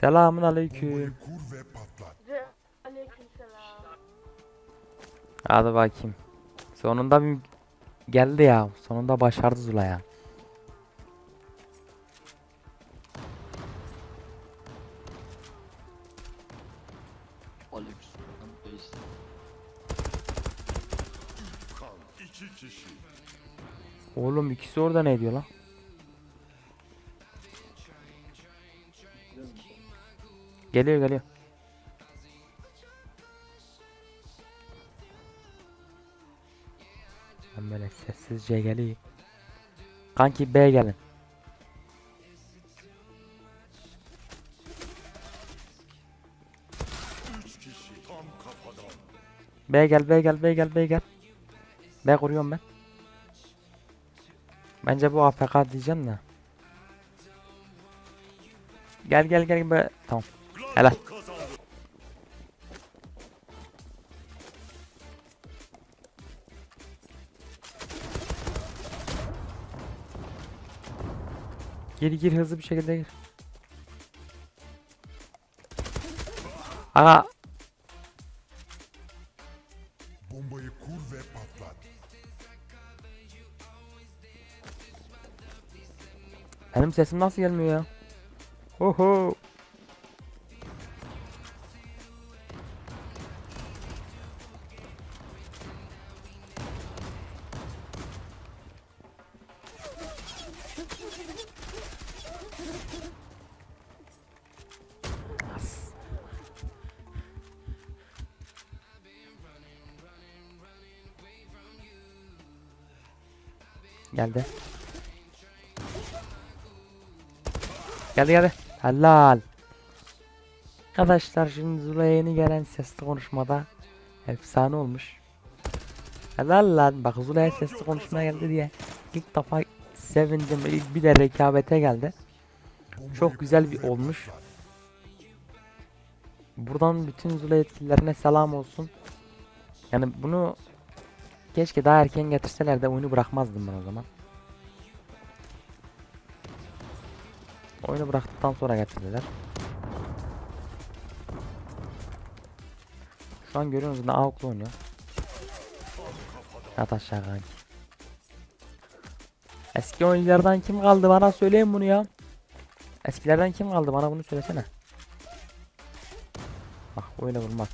Selamun aleyküm. Hadi bakayım. Sonunda bir geldi ya. Sonunda başardı Zula ya. Oğlum ikisi orada ne diyor lan? Geliyor geliyor. Ben böyle sessizce geleyim. Kanki B gelin. B gel B gel B gel B gel. B kuruyorum ben. Bence bu AFK diyeceğim de. Gel gel gel be. Tamam. Helal. Gir gir hızlı bir şekilde gir. Aga Bombayı kur ve patlat. benim sesim nasıl gelmiyor ya? Oho. Geldi. Geldi geldi. Helal. Arkadaşlar şimdi Zula'ya yeni gelen sesli konuşmada efsane olmuş. Helal lan bak Zula'ya sesli konuşmaya geldi diye ilk defa sevindim İlk bir de rekabete geldi. Çok güzel bir olmuş. Buradan bütün Zula yetkililerine selam olsun. Yani bunu keşke daha erken getirseler de oyunu bırakmazdım ben o zaman. Oyunu bıraktıktan sonra getirdiler. Şu an görüyorsunuz ne AUK'la oynuyor. Yat aşağı kanki. Eski oyunculardan kim kaldı bana söyleyin bunu ya. Eskilerden kim kaldı bana bunu söylesene. Bak öyle vurmaz.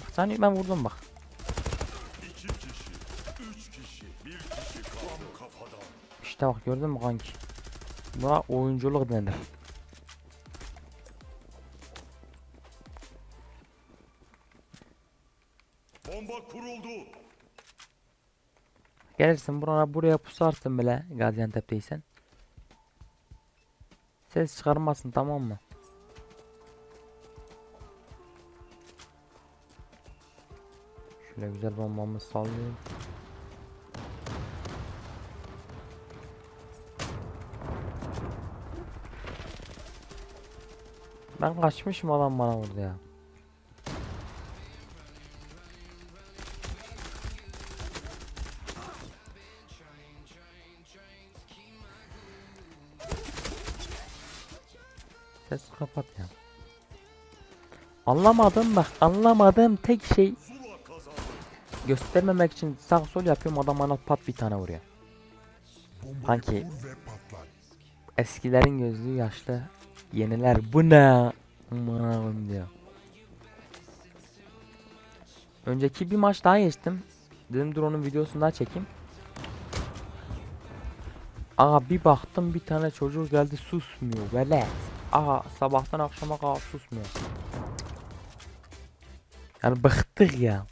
Bak sen ben vurdum bak. İki kişi. Üç kişi. Bir kişi tam kafadan. İşte bak gördün mü kanki? Buna oyunculuk denir. Bomba kuruldu. Gelirsin buraya buraya pusarsın bile Gaziantep'teysen. Ses çıkarmazsın tamam mı? Şöyle güzel bombamı sallayayım. Ben kaçmışım adam bana vurdu ya. Ses kapat ya. Anlamadım bak anlamadığım tek şey göstermemek için sağ sol yapıyorum adam bana pat bir tane vuruyor. Patlat. Eskilerin gözlüğü yaşlı yeniler bu ne? Aman diyor. Önceki bir maç daha geçtim. Dedim dur onun videosunu daha çekeyim. Aa bir baktım bir tane çocuk geldi susmuyor velet. Aa sabahtan akşama kadar susmuyor. Yani bıktık ya.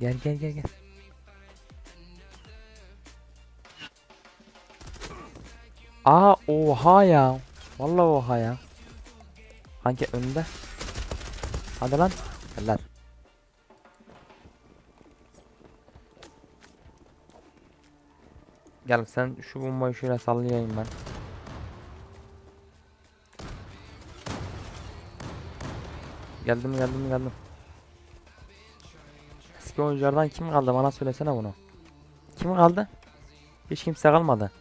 Gel gel gel gel. Aa oha ya. Vallahi oha ya. Hangi önde? Hadi lan. Helal. Gel sen şu bombayı şöyle sallayayım ben. Geldim geldim geldim. Eski oyunculardan kim kaldı bana söylesene bunu. Kim kaldı? Hiç kimse kalmadı.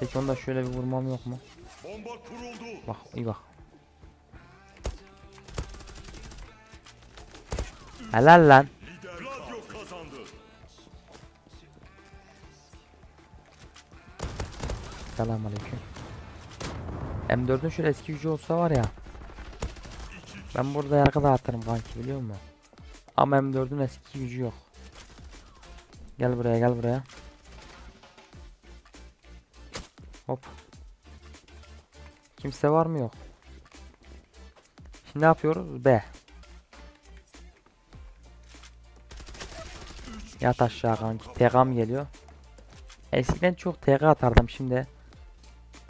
Peki onu da şöyle bir vurmam yok mu? Bomba kuruldu. Bak iyi bak. Helal lan. Selamünaleyküm. M4'ün şöyle eski gücü olsa var ya. Ben burada yargı dağıtırım kanki biliyor musun? Ama M4'ün eski gücü yok. Gel buraya gel buraya. Hop. Kimse var mı yok. Şimdi ne yapıyoruz? B. Yat aşağı kanki. TK'm geliyor. Eskiden çok TK atardım şimdi.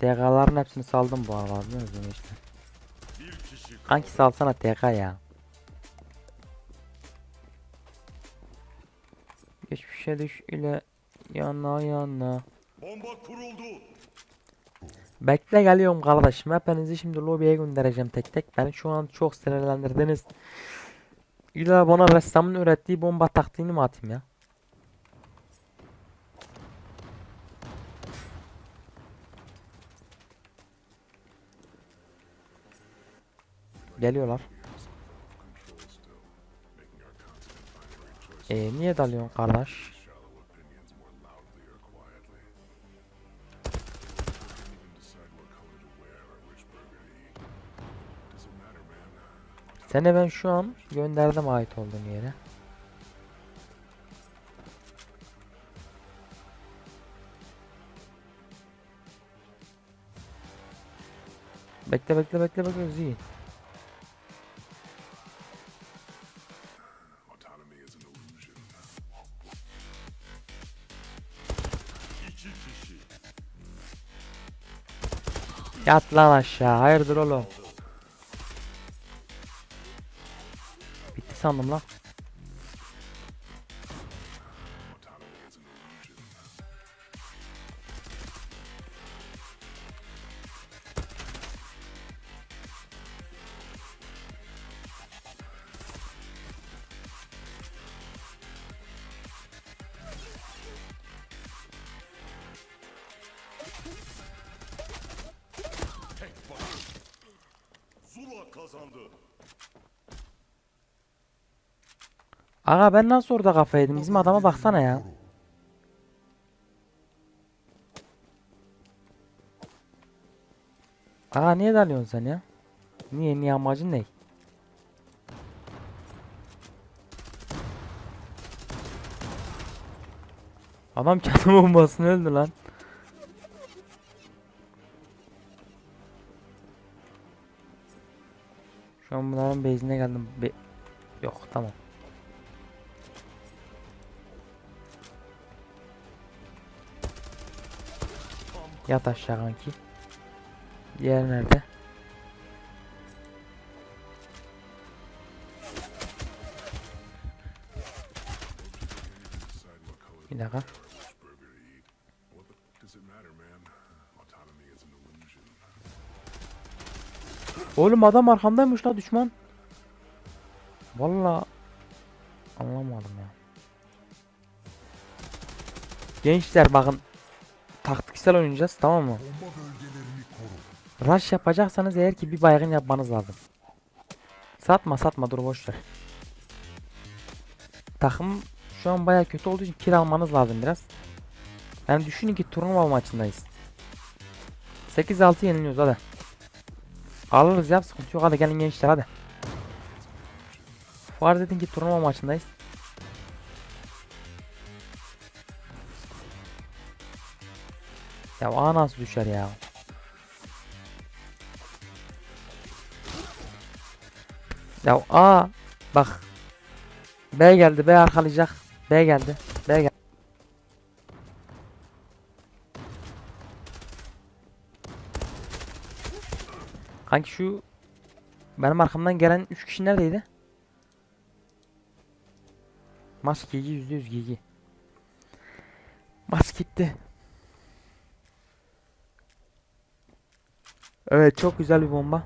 TK'ların hepsini saldım bu arada biliyor musun işte. Kanki salsana TK ya. Geçmişe düş ile yana yana. Bomba kuruldu. Bekle geliyorum kardeşim. Hepinizi şimdi lobiye göndereceğim tek tek. Beni şu an çok sinirlendirdiniz. İlla bana ressamın ürettiği bomba taktiğini mi atayım ya? Geliyorlar. Ee, niye dalıyorsun kardeş? Seni ben şu an gönderdim ait olduğun yere. Bekle bekle bekle bekle Zi. Yat lan aşağı. Hayırdır oğlum? Bitti sandım lan. Aga ben nasıl orada kafa yedim? Bizim adama baksana ya. Aga niye dalıyorsun sen ya? Niye niye amacın ne? Adam kendi bombasını öldü lan. Şu an bunların base'ine geldim. Be Yok tamam. Yat aşağı kanki. Diğer nerede? Bir dakika. Oğlum adam arkamdaymış la düşman. Valla anlamadım ya. Gençler bakın taktiksel oynayacağız tamam mı? Rush yapacaksanız eğer ki bir baygın yapmanız lazım. Satma satma dur boş ver. Takım şu an baya kötü olduğu için kill almanız lazım biraz. Yani düşünün ki turnuva maçındayız. 8-6 yeniliyoruz hadi. Alırız ya sıkıntı yok hadi gelin gençler hadi. Farz edin ki turnuva maçındayız. Ya A nasıl düşer ya? Ya A bak B geldi B arkalayacak B geldi B geldi Kanki şu benim arkamdan gelen 3 kişi neredeydi? Maç GG %100 GG Bas gitti. Evet çok güzel bir bomba.